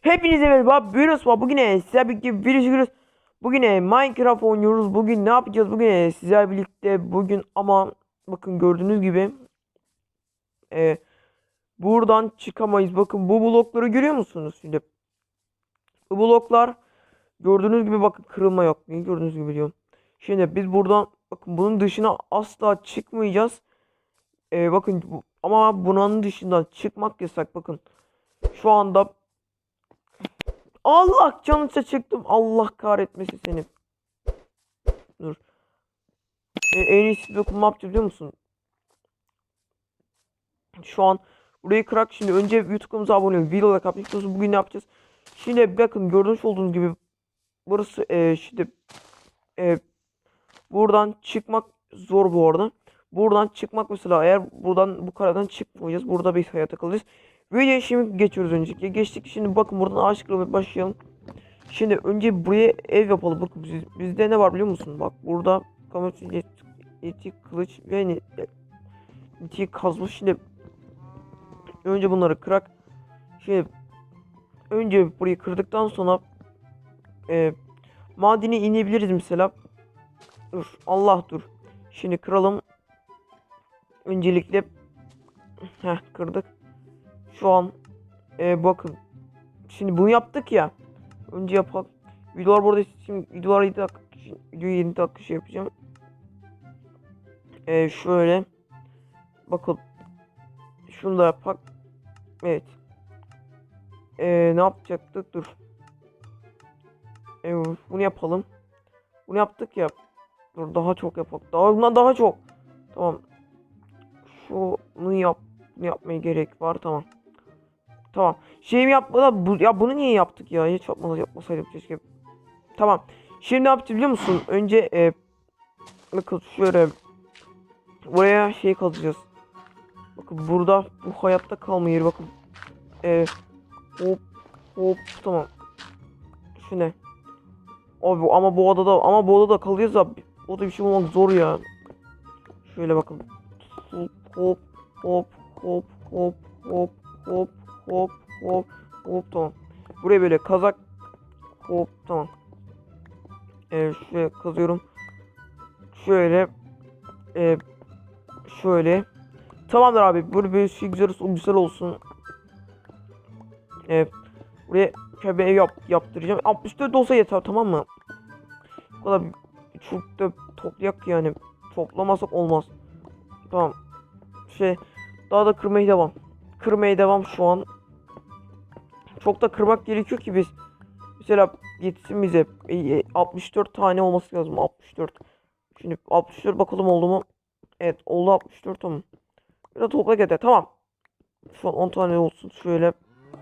Hepinize merhaba. Virüs var. Bugün e, sizlerle birlikte virüs virüs. Bugün Minecraft oynuyoruz. Bugün ne yapacağız? Bugün e, sizlerle birlikte bugün ama bakın gördüğünüz gibi e, buradan çıkamayız. Bakın bu blokları görüyor musunuz şimdi? Bu bloklar gördüğünüz gibi bakın kırılma yok. Niye gördüğünüz gibi diyorum. Şimdi biz buradan bakın bunun dışına asla çıkmayacağız. E, bakın bu- ama bunun dışından çıkmak yasak. Bakın şu anda Allah canınıza çıktım. Allah kahretmesin seni. Dur. E, en iyisi ne yapacağız biliyor musun? Şu an burayı kırak. Şimdi önce YouTube'umuza abone olun. Video like yapıyorsunuz. Bugün ne yapacağız? Şimdi bakın gördüğünüz olduğunuz gibi burası e, şimdi e, buradan çıkmak zor bu arada. Buradan çıkmak mesela eğer buradan bu karadan çıkmayacağız. Burada bir hayata kalacağız. Videoya şimdi geçiyoruz önceki. Geçtik şimdi bakın buradan ağaç kırmaya başlayalım. Şimdi önce buraya ev yapalım. Bakın biz- bizde ne var biliyor musun? Bak burada kamerası eti kılıç ve ne eti kazma. Şimdi önce bunları kırak. Şimdi önce burayı kırdıktan sonra e, madene inebiliriz mesela. Dur Allah dur. Şimdi kıralım. Öncelikle Heh kırdık. Şu an e, bakın. Şimdi bunu yaptık ya. Önce yapalım. Videolar burada şimdi videolar 7 dakika videoyu 7 dakika şey yapacağım. E, şöyle. Bakın. Şunu da yapak. Evet. E, ne yapacaktık? Dur. E, bunu yapalım. Bunu yaptık ya. Dur daha çok yapalım. Daha bundan daha çok. Tamam. Şunu yap. Yapmaya gerek var. Tamam. Tamam. Şeyimi yapmadan bu ya bunu niye yaptık ya? Hiç yapmadan yapmasaydık keşke. Tamam. Şimdi ne yapacağız biliyor musun? Önce e, bakın şöyle buraya şey kazacağız. Bakın burada bu hayatta kalma yeri bakın. E, hop hop tamam. Şu ne? Abi ama bu odada ama bu odada kalıyoruz da o da bir şey bulmak zor ya. Şöyle bakın. Hop hop hop hop hop hop hop hop hop hop tamam. Buraya böyle kazak hop tamam. Evet şöyle kazıyorum. Şöyle e, şöyle tamamdır abi. Böyle bir şey güzel güzel olsun. Evet. Buraya şöyle ev yap, yaptıracağım. 64 olsa yeter tamam mı? Bu kadar çok da toplayak yani. Toplamasak olmaz. Tamam. Şey daha da kırmaya devam. Kırmaya devam şu an. Çok da kırmak gerekiyor ki biz. Mesela yetsin bize. E, e, 64 tane olması lazım. 64. Şimdi 64 bakalım oldu mu? Evet oldu 64 tamam. Biraz topla yeter tamam. Şu an 10 tane olsun şöyle.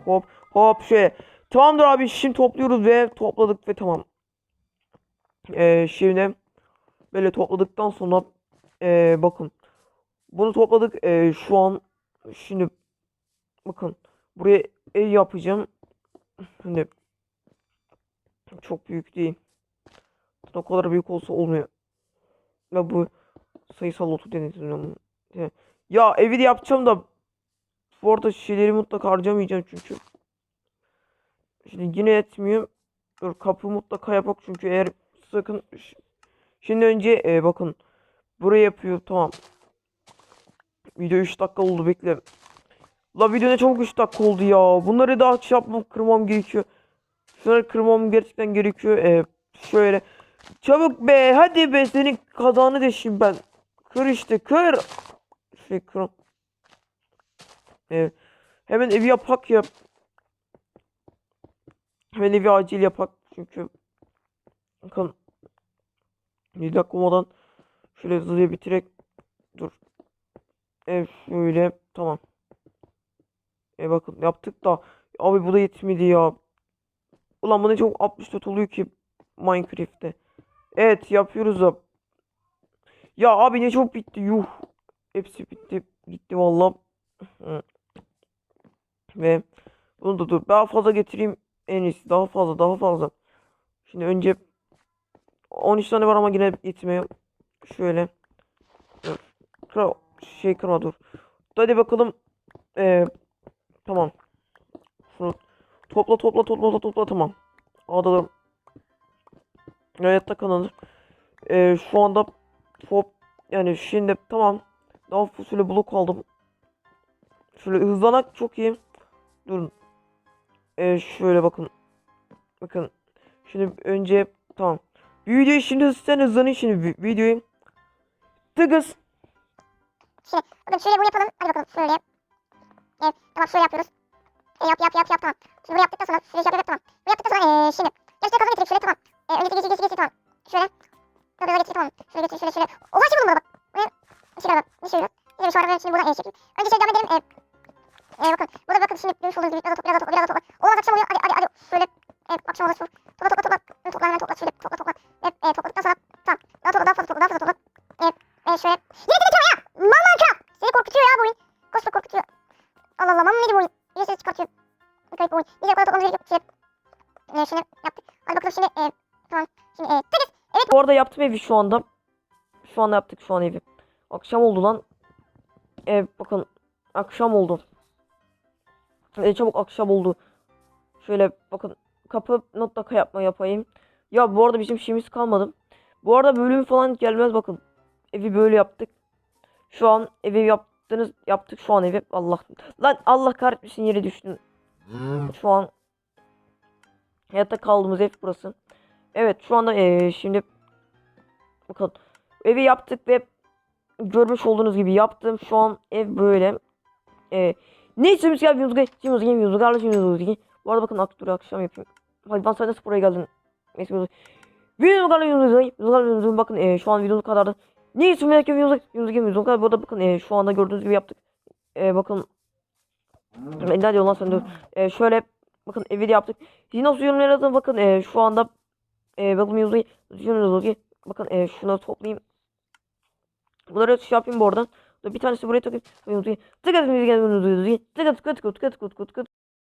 Hop hop şöyle. Tamamdır abi şimdi topluyoruz ve topladık ve tamam. Ee, şimdi böyle topladıktan sonra ee, bakın. Bunu topladık. Ee, şu an şimdi bakın buraya ev yapacağım. Şimdi çok büyük değil. O kadar büyük olsa olmuyor. Ya bu sayısal lotu denetliyorum. Ya evi de yapacağım da bu arada şeyleri mutlaka harcamayacağım çünkü. Şimdi yine etmiyor. Dur kapı mutlaka yapak çünkü eğer sakın Şimdi önce e, bakın buraya yapıyor tamam. Video 3 dakika oldu bekle. La video ne çabuk 3 dakika oldu ya. Bunları daha şey yapmam kırmam gerekiyor. Şunları kırmam gerçekten gerekiyor. E, şöyle. Çabuk be hadi be senin kazanı deşeyim ben. Kır işte kır. Şey kır. E, hemen evi yapak ya. Hemen evi acil yapak çünkü. Bakın. 7 dakika olmadan şöyle hızlıca bitirek. Dur. Ev şöyle tamam. E bakın yaptık da abi bu da yetmedi ya. Ulan bu ne çok 64 oluyor ki Minecraft'te. Evet yapıyoruz da. Ya abi ne çok bitti yuh. Hepsi bitti. Gitti valla. Ve bunu da dur. Daha fazla getireyim. En iyisi. Daha fazla daha fazla. Şimdi önce 13 tane var ama yine yetmiyor. Şöyle. Kır, şey kırma dur. Hadi bakalım. Ee, tamam. Şunu topla topla topla topla tamam. Adalarım. Hayatta kalın. Ee, şu anda top yani şimdi tamam. Daha fusule blok aldım. Şöyle hızlanak çok iyi. Durun. Ee, şöyle bakın. Bakın. Şimdi önce tamam. Videoyu şimdi sen hızlanın şimdi vi- videoyu. Tıkız. Şimdi bakın şöyle bunu yapalım. Hadi bakalım şöyle. Evet tamam şöyle yapıyoruz. E, yap yap yap yap tamam. Şimdi bunu yaptıktan sonra şöyle şey yapıyoruz tamam. Bunu yaptıktan sonra eee şimdi. Gerçekten kazan getirdik şöyle tamam. E, önceki geçir geçir geçir tamam. Şöyle. Şöyle böyle getir tamam. Şöyle getir şöyle şöyle. Oha şey buldum burada bak. Buraya şey galiba. Bir şey yok. Şimdi şu arada şimdi buradan e, çekeyim. Önce şey devam edelim. E, e, bakın. Burada bakın şimdi görmüş olduğunuz gibi biraz daha topla biraz daha topla biraz daha topla. Olmaz akşam oluyor. Hadi hadi hadi. Şöyle. E, akşam oluyor. Şöyle. Topla topla topla. Böyle topla hemen topla. Şöyle topla topla. Ve e, topladıktan sonra tamam. Daha topla daha fazla topla daha fazla topla. E, e, şöyle. Yine bakalım şimdi. E, tamam. Şimdi e, tıkız. Bu arada yaptım evi şu anda. Şu anda yaptık şu an evi. Akşam oldu lan. Ev bakın. Akşam oldu. E, çabuk akşam oldu. Şöyle bakın. Kapı mutlaka yapma yapayım. Ya bu arada bizim şeyimiz kalmadı. Bu arada bölüm falan gelmez bakın. Evi böyle yaptık. Şu an evi yaptınız yaptık şu an evi. Allah. Lan Allah kahretmesin yere düştüm. Şu an Hayatta kaldığımız ev burası. Evet şu anda ee, şimdi bakın evi yaptık ve görmüş olduğunuz gibi yaptım. Şu an ev böyle. E, ne istiyormuş ya videomuzu geçiyoruz. Videomuzu kardeşimiz Bu arada bakın aktörü akşam yapayım. Hayvan sen nasıl buraya geldin? Neyse Videomuzu kardeşimiz bakın e, şu an videomuz kadardı. Ne istiyormuş ya videomuzu geçiyoruz. kadar. Bu arada bakın e, şu anda gördüğünüz gibi yaptık. E, bakın. Ne diyor lan sen de. E, şöyle bakın evi de yaptık. Siz nasıl yorumlar bakın eee, şu anda e, bakın yazıyı yazıyı bakın e, şunları toplayayım. Bunları şey yapayım bu arada. Bir tanesi buraya takayım. Tık tık tık tık tık tık tık tık tık tık tık tık